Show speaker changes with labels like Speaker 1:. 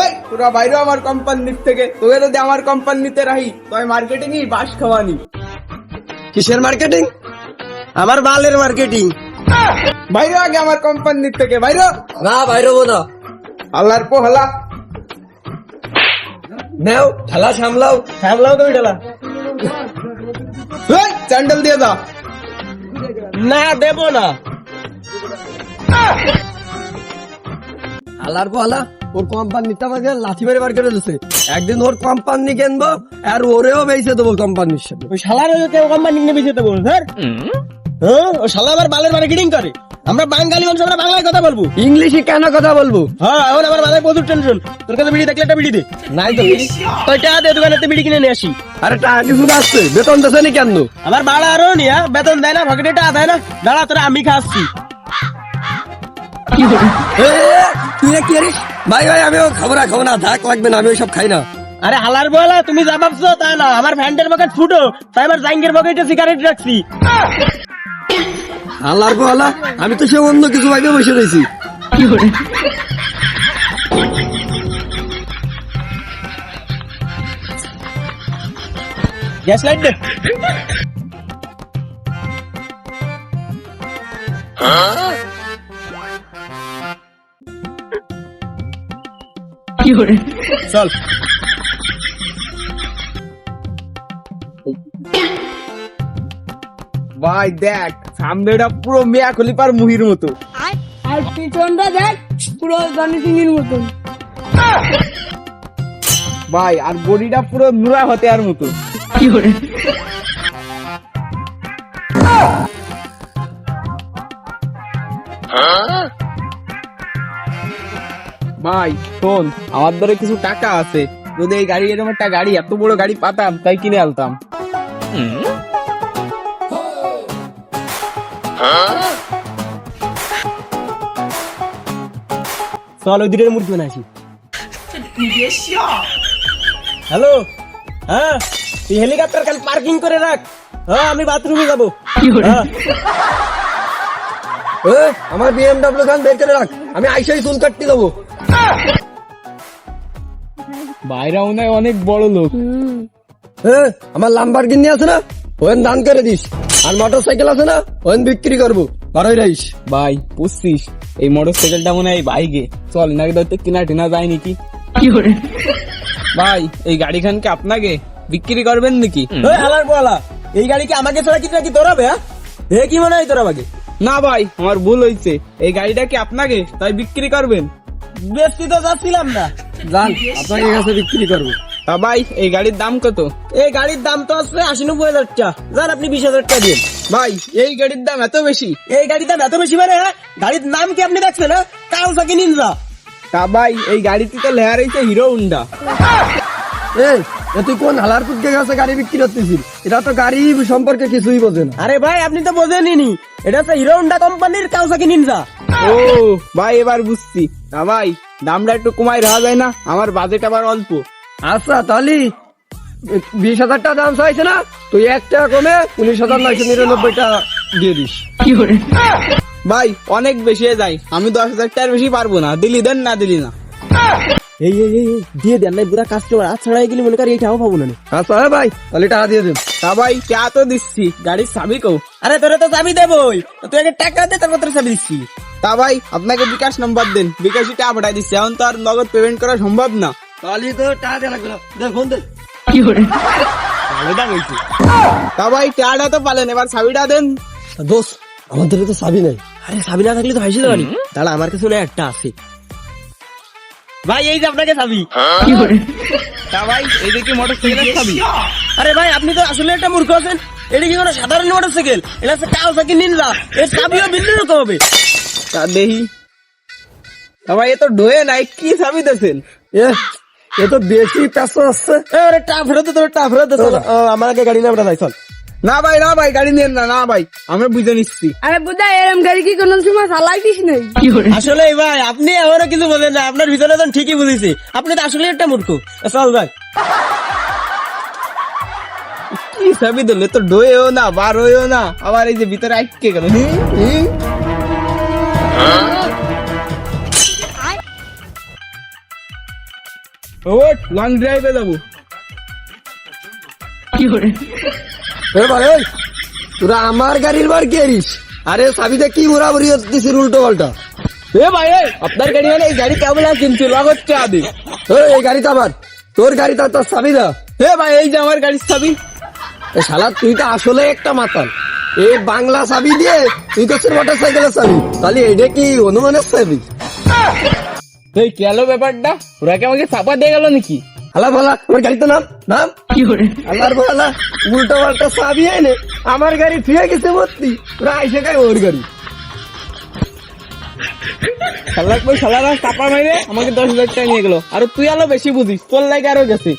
Speaker 1: এই তোরা বাইরে আমার কোম্পানির থেকে। তোকে যদি আমার কোম্পানিতে রাহি তবে মার্কেটিং ই বাস খাওয়ানি।
Speaker 2: কিসের মার্কেটিং আমার বালের মার্কেটিং
Speaker 1: বাইরে আগে আমার কোম্পানির থেকে বাইরে
Speaker 2: না বাইরবো না।
Speaker 1: আল্লাহর পো হলা
Speaker 2: নেও ঠেলা সামলাও।
Speaker 1: সামলাও তুমি ঢালা স্যান্ডেল দিয়ে দাও।
Speaker 2: না দেব না। আলার পালা ওর কোম্পানিটা আমাকে লাথি মেরে বার করে দিচ্ছে একদিন ওর কোম্পানি কিনবো আর ওরেও বেঁচে দেবো কোম্পানির সাথে।
Speaker 3: ওই শালার কেউ কোম্পানি নিয়ে বেঁচে দেবো স্যার। হ্যাঁ ও শালা আবার বালের মার্কেটিং করে। আমরা বাঙালি মানুষ আমরা বাংলায় কথা বলব।
Speaker 2: ইংলিশে কেন কথা বলব?
Speaker 3: হ্যাঁ এখন আমার মাথায় প্রচুর টেনশন তোর কাছে বিড়ি দেখলে একটা বিড়ি দে।
Speaker 2: নাই তো
Speaker 3: তুই টাকা দে দোকানেতে বিড়ি কিনে নিয়ে আসি।
Speaker 2: আরে টাকা কিছু আসছে বেতন দেছে নি কেন?
Speaker 3: আমার বাড়া আরও নি হ্যাঁ বেতন দেয় না পকেটে টাকা দেয় না। দাঁড়া তোরা আমি খাচ্ছি।
Speaker 2: এ, তুই কি করিস ভাই ভাই আমিও খাব না খাব না থাক লাগবে না আমি ওইসব খাই না।
Speaker 3: আরে হালার বলা তুমি যা ভাবছ তা না আমার ফ্যান্টের পকেট ফুটো তাই আমার জাঙ্গের পকেটে সিগারেট রাখছি।
Speaker 2: আল্লাহর পালা আমি তো সে অন্য কিছু ভাইবে বসে রয়েছি।
Speaker 3: গ্যাস লাইট দে। চল।
Speaker 1: ভাই দেখ সামনেটা পুরো মেয়া খলিপার মুহির মতো।
Speaker 4: আর পিছনটা দেখ পুরো জনি সিংহের মতন।
Speaker 1: ভাই আর বডিটা পুরো নুরা হতে আর মতো ভাই শোন আমার ধরে কিছু টাকা আছে। যদি এই গাড়ি এরকম একটা গাড়ি এত বড় গাড়ি পাতাম তাই কিনে আলতাম
Speaker 3: চল ওই দুটোর মূর্তি বানাইছি হ্যালো? হ্যাঁ তুই হেলিকপ্টার কাল পার্কিং করে রাখ। হ্যাঁ আমি বাথরুমে যাব। হ্যাঁ।
Speaker 2: আমার বিএমডব্লিউ খান বের করে রাখ। আমি আইসাই চুল কাটতে দেবো
Speaker 1: বাইরা মনে অনেক বড় লোক।
Speaker 2: এ, আমার লাম্বার গিন্নি আছে না? ওখান দান করে দিস। আর মোটর সাইকেল আছে না? ওখান বিক্রি করব। বারোই রাইস।
Speaker 1: ভাই বুঝছিস এই মোটর সাইকেলটা মনে হয় বাইকে। চল নাকি ধরতে কিনা টিনা যায় নাকি? ভাই এই গাড়ি খানকে আপনাকে বিক্রি করবেন নাকি?
Speaker 3: হালার বলা এই গাড়ি কি আমাকে ছাড়া কিছু নাকি তোরাবে হ্যাঁ? কি মনে হয় তোরা বাগে
Speaker 1: না ভাই আমার ভুল হয়েছে। এই গাড়িটা কি আপনাকে তাই বিক্রি করবেন?
Speaker 3: তো যাচ্ছিলাম না।
Speaker 2: যান আপনাকে কাছে বিক্রি করব।
Speaker 1: তা ভাই এই গাড়ির দাম কত?
Speaker 3: এই গাড়ির দাম তো আসবে আশি নব্বই হাজার টাকা যান আপনি বিশ হাজার টাকা দিন।
Speaker 1: ভাই এই গাড়ির দাম এত বেশি?
Speaker 3: এই গাড়ির দাম এত বেশি মানে? গাড়ির নাম কি আপনি দেখছেন হ্যাঁ? Kawasaki Ninja.
Speaker 1: তা ভাই এই গাড়িতে তো হয়েছে হিরো উন্ডা
Speaker 2: এই তুই কোন হালার পুটকে কাছে গাড়ি বিক্রি করতেছিস? এটা তো গাড়ি সম্পর্কে কিছুই বোঝে না।
Speaker 3: আরে ভাই আপনি তো বোঝেনি এটা হচ্ছে হিরো হোন্ডা কোম্পানির কাউসাকি নিনজা।
Speaker 1: ও ভাই এবার বুঝছি। তা ভাই দামটা একটু কমাই রাখা যায় না? আমার বাজেট আবার অল্প।
Speaker 2: আচ্ছা তাহলে বিশ হাজার টাকা দাম চাইছে না? তুই এক টাকা কমে উনিশ হাজার নয়শো নিরানব্বই টাকা দিয়ে দিস।
Speaker 1: ভাই অনেক বেশি যায়। আমি দশ হাজার টাকার বেশি পারব না। দিলি দেন না দিলি না।
Speaker 3: এই এই এই দিয়ে দেন না বুড়া কাস্টমার আজ ছাড়াই গেলে মনে করি এইটাও পাবো না
Speaker 2: আচ্ছা হ্যাঁ ভাই তাহলে টাকা দিয়ে দিন।
Speaker 1: তা ভাই তো দিচ্ছি। গাড়ির চাবি কও
Speaker 3: আরে তোরা তো চাবি দেবই। তুই আগে টাকা দে তারপর তোর চাবি দিচ্ছি।
Speaker 1: তা ভাই আপনাকে বিকাশ নম্বর দেন। বিকাশই টাকা পাঠাই দিচ্ছি। এখন তো আর নগদ পেমেন্ট করা সম্ভব না।
Speaker 2: তাহলে তো টাকা দেওয়া লাগবে না। দে ফোন দে।
Speaker 1: তা ভাই টাকাটা তো পালেন এবার চাবিটা দেন।
Speaker 2: দোষ আমাদের তো চাবি নাই।
Speaker 3: আরে চাবি না থাকলে তো ভাইসে যাবানি দাঁড়া আমার কাছে একটা আছে। ভাই এই যে আপনাকে চাবি।
Speaker 1: তা ভাই এই দেখি মোটর সাইকেলের চাবি?
Speaker 3: আরে ভাই আপনি তো আসলে একটা মূর্খ আছেন। এটা কি কোনো সাধারণ মোটরসাইকেল এটা হচ্ছে কাওয়াসাকি নিনজা এর চাবিও রকম হবে।
Speaker 1: তা তা ভাই এ তো ডোয়ে নাই কি চাবি দিয়েছেন
Speaker 2: এ এ তো বেশি পেছো আসছে
Speaker 3: তোর ফেরত দে চল আমার আগে গাড়ি নামটা যাই চল।
Speaker 1: না ভাই না ভাই গাড়ি নেন না না ভাই আমরা বুঝে নিচ্ছি।
Speaker 4: আরে বুঝা এরম গাড়ি কি কোনো সময় চালাইতিস নাই?
Speaker 3: আসলে ভাই আপনি আমারও কিছু বলেন না আপনার ভিতরে তো ঠিকই বুঝেছি। আপনি তো আসলে একটা মূর্খ। চল ভাই।
Speaker 1: কি চাবি দিলে? তো ডোয়েও না বার হয়েও না। আবার এই যে ভিতরে আটকে গেল। ওট লং ড্রাইভে যাব।
Speaker 2: এ ভাই এই, তোরা আমার গাড়ির বার কি আরিস আরে চাবিতে কি উড়াউড়ি দিছিস উল্টো পাল্টা?
Speaker 1: এ ভাই আপনার গাড়ি মানে এই গাড়ি কেমন কিনছিল হচ্ছে আদি।
Speaker 2: এই, এই গাড়িটা আমার তোর গাড়িটা তোর চাবি দা।
Speaker 1: হে ভাই এই যে আমার গাড়ির চাবি
Speaker 2: এ শালা তুই তো আসলে একটা মাতাল। এই বাংলা চাবি দিয়ে তুই তো মোটর সাইকেলের চাবি তাহলে এটা কি হনুমানের চাবি
Speaker 1: এই আলো ব্যাপারটা? ওরা কি আমাকে চাপা দিয়ে গেল নাকি?
Speaker 2: হালা ভালা আমার গাড়িতে নাম নাম। আল্লাহর ভালা উল্টো পাল্টা চাবি আমার গাড়ি ফিরে গেছে ভর্তি। ওরা আইসে কাই ওর গাড়ি।
Speaker 1: শালা কই শালারা চাপা মাইরে আমাকে দশ হাজার টাকা নিয়ে গেলো। আর তুই আলো বেশি বুঝিস তোর লাগে আরও গেছে।